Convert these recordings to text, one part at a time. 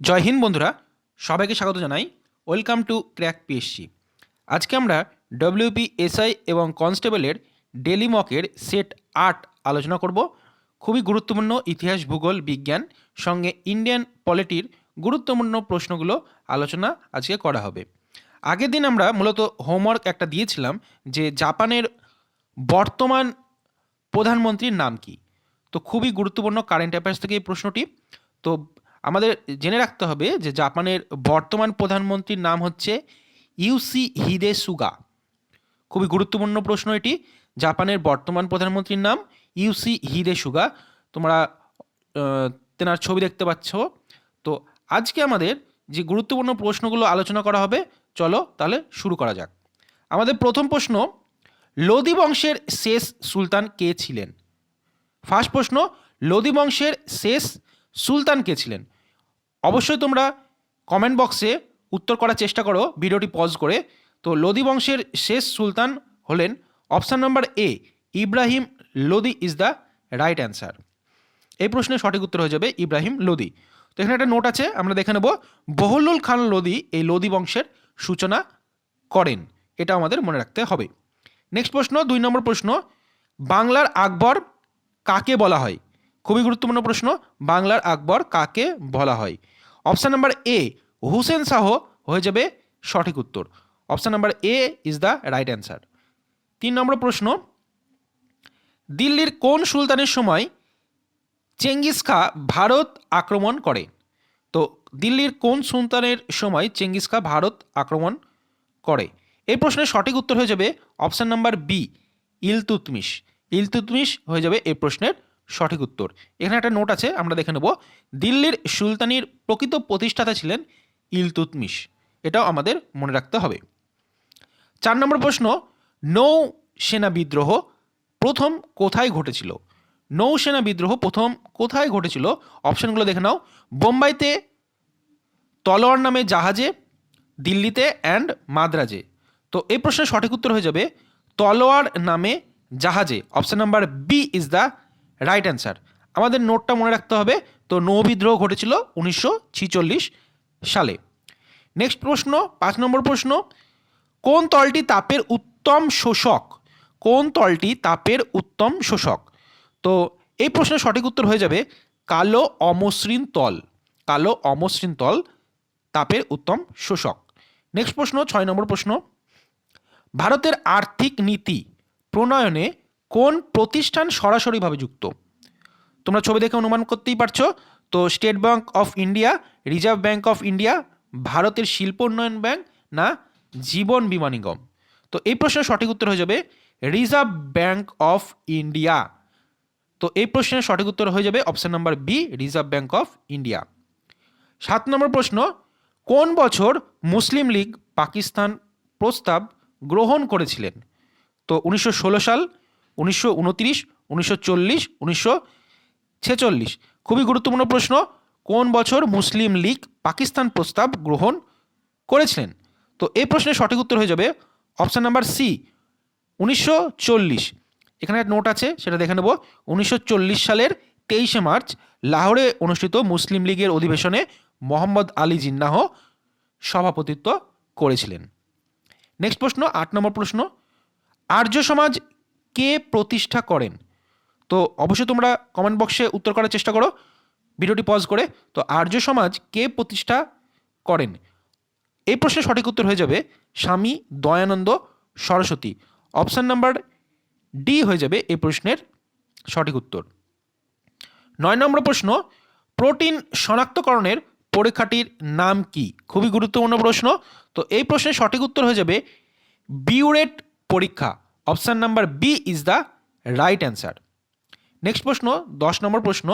জয় হিন্দ বন্ধুরা, সবাইকে স্বাগত জানাই। ওয়েলকাম টু ক্র্যাক পিএসসি আজকে আমরা ডব্লিউপি এসআই এবং কনস্টেবলের ডেলি মকের সেট আট আলোচনা করব। খুবই গুরুত্বপূর্ণ ইতিহাস, ভূগোল, বিজ্ঞান সঙ্গে ইন্ডিয়ান পলিটির গুরুত্বপূর্ণ প্রশ্নগুলো আলোচনা আজকে করা হবে। আগের দিন আমরা মূলত হোমওয়ার্ক একটা দিয়েছিলাম যে জাপানের বর্তমান প্রধানমন্ত্রীর নাম কি। তো খুবই গুরুত্বপূর্ণ কারেন্ট অ্যাফেয়ার্স থেকে এই প্রশ্নটি। তো আমাদের জেনে রাখতে হবে যে জাপানের বর্তমান প্রধানমন্ত্রীর নাম হচ্ছে ইউসি হিদে সুগা খুবই গুরুত্বপূর্ণ প্রশ্ন এটি। জাপানের বর্তমান প্রধানমন্ত্রীর নাম ইউসি হিদে সুগা তোমরা তেনার ছবি দেখতে পাচ্ছ। তো আজকে আমাদের যে গুরুত্বপূর্ণ প্রশ্নগুলো আলোচনা করা হবে, চলো তাহলে শুরু করা যাক। আমাদের প্রথম প্রশ্ন, লোদি বংশের শেষ সুলতান কে ছিলেন? ফার্স্ট প্রশ্ন, লোদি বংশের শেষ সুলতান কে ছিলেন? অবশ্যই তোমরা কমেন্ট বক্সে উত্তর করার চেষ্টা করো, ভিডিওটি পজ করে। তো লোদি বংশের শেষ সুলতান হলেন option number A Ibrahim Lodi is the right answer এই প্রশ্নের সঠিক উত্তর হয়ে যাবে ইব্রাহিম লোদি। তো এখানে একটা নোট আছে, আমরা দেখে নেব। বহলুল খান লোদি এই লোদি বংশের সূচনা করেন, এটা আমাদের মনে রাখতে হবে। নেক্সট প্রশ্ন, দুই নম্বর প্রশ্ন, বাংলার আকবর কাকে বলা হয়? খুবই গুরুত্বপূর্ণ প্রশ্ন, বাংলার আকবর কাকে বলা হয়? Option number A Hussain Shah হয়ে যাবে সঠিক উত্তর। Option number A is the right answer তিন নম্বর প্রশ্ন, দিল্লির কোন সুলতানের সময় চেঙ্গিস খা ভারত আক্রমণ করে? তো দিল্লির কোন সুলতানের সময় চেঙ্গিস খা ভারত আক্রমণ করে? এই প্রশ্নের সঠিক উত্তর হয়ে যাবে option number B Iltutmish. Iltutmish হয়ে যাবে এই প্রশ্নের সঠিক উত্তর। এখানে একটা নোট আছে, আমরা দেখে নেব। দিল্লির সুলতানির প্রকৃত প্রতিষ্ঠাতা ছিলেন ইলতুতমিশ। এটাও আমাদের মনে রাখতে হবে। চার নম্বর প্রশ্ন, নৌ সেনা বিদ্রোহ প্রথম কোথায় ঘটেছিল? নৌসেনা বিদ্রোহ প্রথম কোথায় ঘটেছিল? অপশনগুলো দেখে নাও। বোম্বাইতে তলোয়ার নামে জাহাজে, দিল্লিতে অ্যান্ড মাদ্রাজে। তো এই প্রশ্নের সঠিক উত্তর হয়ে যাবে, তলোয়ার নামে জাহাজে। Option number B is the right answer আমাদের নোটটা মনে রাখতে হবে, তো নৌ বিদ্রোহ ঘটেছিল উনিশশো সালে। নেক্সট প্রশ্ন, পাঁচ নম্বর প্রশ্ন, কোন তলটি তাপের উত্তম শোষক? কোন তলটি তাপের উত্তম শোষক? তো এই প্রশ্নের সঠিক উত্তর হয়ে যাবে, কালো অমসৃণ তল। কালো অমসৃণ তল তাপের উত্তম শোষক। নেক্সট প্রশ্ন, ছয় নম্বর প্রশ্ন, ভারতের আর্থিক নীতি প্রণয়নে কোন প্রতিষ্ঠান সরাসরিভাবে যুক্ত? তোমরা ছবি দেখে অনুমান করতেই পারছ। তো State Bank of India Reserve Bank of India ভারতের শিল্প উন্নয়ন ব্যাঙ্ক না জীবন বিমা নিগম? তো এই প্রশ্নের সঠিক উত্তর হয়ে যাবে রিজার্ভ ব্যাঙ্ক অফ ইন্ডিয়া তো এই প্রশ্নের সঠিক উত্তর হয়ে যাবে option number B Reserve Bank of India সাত নম্বর প্রশ্ন, কোন বছর মুসলিম লীগ পাকিস্তান প্রস্তাব গ্রহণ করেছিলেন? তো উনিশশো ষোলো সাল উনিশশো উনত্রিশ, উনিশশো চল্লিশ, উনিশশো ছেচল্লিশ। খুবই গুরুত্বপূর্ণ প্রশ্ন, কোন বছর মুসলিম লীগ পাকিস্তান প্রস্তাব গ্রহণ করেছিলেন? তো এই প্রশ্নের সঠিক উত্তর হয়ে যাবে অপশান নাম্বার সি, উনিশশো চল্লিশ। এখানে একটা নোট আছে, সেটা দেখে নেব। উনিশশো চল্লিশ সালের তেইশে মার্চ, লাহোরে অনুষ্ঠিত মুসলিম লীগের অধিবেশনে মোহাম্মদ আলী জিন্নাহ সভাপতিত্ব করেছিলেন। নেক্সট প্রশ্ন, আট নম্বর প্রশ্ন, আর্য সমাজ কে প্রতিষ্ঠা করেন? তো অবশ্যই তোমরা কমেন্ট বক্সে উত্তর করার চেষ্টা করো। ভিডিওটি পজ করে। তো আর্য সমাজ কে প্রতিষ্ঠা করেন? এই প্রশ্নের সঠিক উত্তর হয়ে যাবে Swami Dayananda Saraswati. Option number D হয়ে যাবে এই প্রশ্নের সঠিক উত্তর। নয় নম্বর প্রশ্ন প্রোটিন শনাক্তকরণের পরীক্ষাটির নাম কি? খুবই গুরুত্বপূর্ণ প্রশ্ন। তো এই প্রশ্নের সঠিক উত্তর হয়ে যাবে বিউরেট পরীক্ষা। Option number B is the right answer. Next প্রশ্ন, দশ নম্বর প্রশ্ন,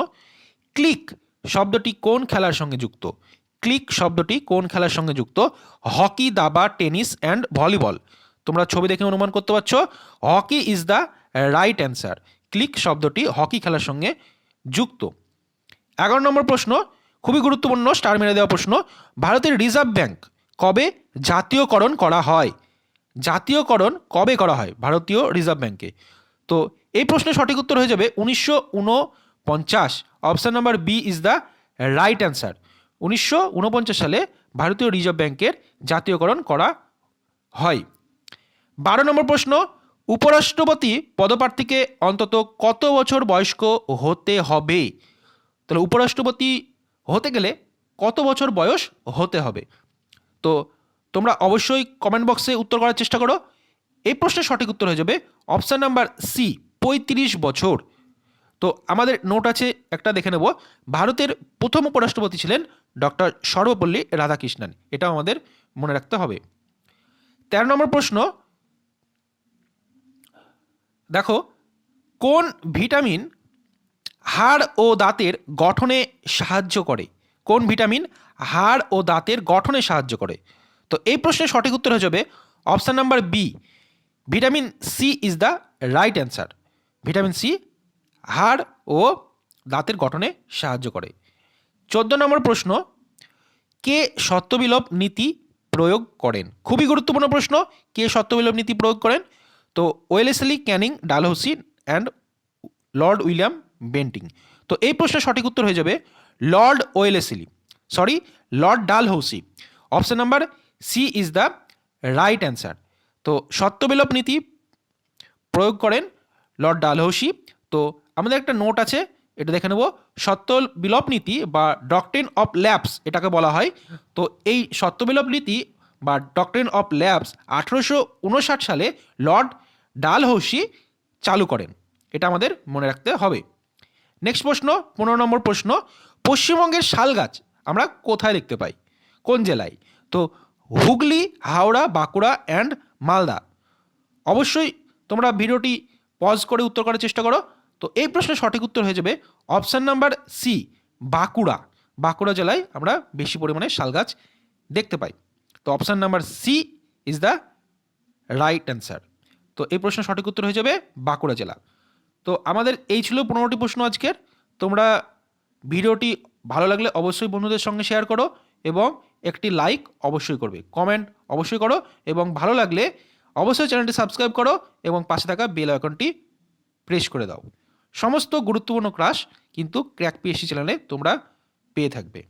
ক্লিক শব্দটি কোন খেলার সঙ্গে যুক্ত? ক্লিক শব্দটি কোন খেলার সঙ্গে যুক্ত? হকি, দাবা, টেনিস অ্যান্ড ভলিবল। তোমরা ছবি দেখে অনুমান করতে পারছ, hockey is the right answer. Click শব্দটি হকি খেলার সঙ্গে যুক্ত। এগারো নম্বর প্রশ্ন, খুবই গুরুত্বপূর্ণ, স্টার মেরে দেওয়া প্রশ্ন, ভারতের রিজার্ভ ব্যাংক কবে জাতীয়করণ করা হয়? জাতীয়করণ কবে করা হয়? ভারতীয় রিজার্ভ ব্যাংকে। তো এই প্রশ্নের সঠিক উত্তর হয়ে যাবে উনিশশো উনপঞ্চাশ option number B is the right answer. উনিশশো উনপঞ্চাশ সালে ভারতীয় রিজার্ভ ব্যাংকের জাতীয়করণ করা হয়। বারো নম্বর প্রশ্ন, উপরাষ্ট্রপতি পদপ্রার্থীকে অন্তত কত বছর বয়স্ক হতে হবে? তাহলে উপরাষ্ট্রপতি হতে গেলে কত বছর বয়স হতে হবে? তো তোমরা অবশ্যই কমেন্ট বক্সে উত্তর করার চেষ্টা করো। এই প্রশ্নের সঠিক উত্তর হয়ে যাবে অপশান নাম্বার সি পঁয়ত্রিশ বছর। তো আমাদের নোট আছে, একটা দেখে নেব। ভারতের প্রথম উপরাষ্ট্রপতি ছিলেন ডক্টর সর্বপল্লী রাধাকৃষ্ণন। এটাও আমাদের মনে রাখতে হবে। তেরো নম্বর প্রশ্ন, দেখো, কোন ভিটামিন হাড় ও দাঁতের গঠনে সাহায্য করে? কোন ভিটামিন হাড় ও দাঁতের গঠনে সাহায্য করে? তো এই প্রশ্নের সঠিক উত্তর হয়ে যাবে option number B vitamin C is the right answer vitamin C হাড় ও দাঁতের গঠনে সাহায্য করে। চোদ্দ নম্বর প্রশ্ন, কে সত্যবিলোপ নীতি প্রয়োগ করেন? খুবই গুরুত্বপূর্ণ প্রশ্ন, কে সত্যবিলোপ নীতি প্রয়োগ করেন? তো Wellesley Canning Dalhousie and Lord William Bentinck. তো এই প্রশ্নের সঠিক উত্তর হয়ে যাবে Lord Wellesley sorry Lord Dalhousie option number C is the right answer. তো সত্যবিলোপ নীতি প্রয়োগ করেন লর্ড ডালহৌসি। তো আমাদের একটা নোট আছে, এটা দেখে নেব। সত্য বিলোপ নীতি বা ডকট্রিন অফ ল্যাবস এটাকে বলা হয়। তো এই সত্যবিলোপ নীতি বা ডকট্রিন অফ ল্যাবস আঠেরোশো উনষাট সালে লর্ড ডালহৌসি চালু করেন। এটা আমাদের মনে রাখতে হবে। নেক্সট প্রশ্ন, পনেরো নম্বর প্রশ্ন, পশ্চিমবঙ্গের শাল গাছ আমরা কোথায় দেখতে পাই? কোন জেলায়? তো হুগলি, হাওড়া, বাঁকুড়া অ্যান্ড মালদা। অবশ্যই তোমরা ভিডিওটি পজ করে উত্তর করার চেষ্টা করো। তো এই প্রশ্নের সঠিক উত্তর হয়ে যাবে option number C Bankura. Bankura জেলায় আমরা বেশি পরিমাণে শাল গাছ দেখতে পাই। তো option number C is the right answer তো এই প্রশ্নের সঠিক উত্তর হয়ে যাবে বাঁকুড়া জেলা। তো আমাদের এই ছিল পনেরোটি প্রশ্ন আজকের। তোমরা ভিডিওটি ভালো লাগলে অবশ্যই বন্ধুদের সঙ্গে শেয়ার করো এবং একটি লাইক অবশ্যই করবে কমেন্ট অবশ্যই করো এবং ভালো লাগলে অবশ্যই চ্যানেলটি সাবস্ক্রাইব করো এবং পাশে থাকা বেল আইকনটি প্রেস করে দাও। সমস্ত গুরুত্বপূর্ণ ক্লাস কিন্তু ক্র্যাক পিএসসি চ্যানেলে তোমরা পেয়ে থাকবে।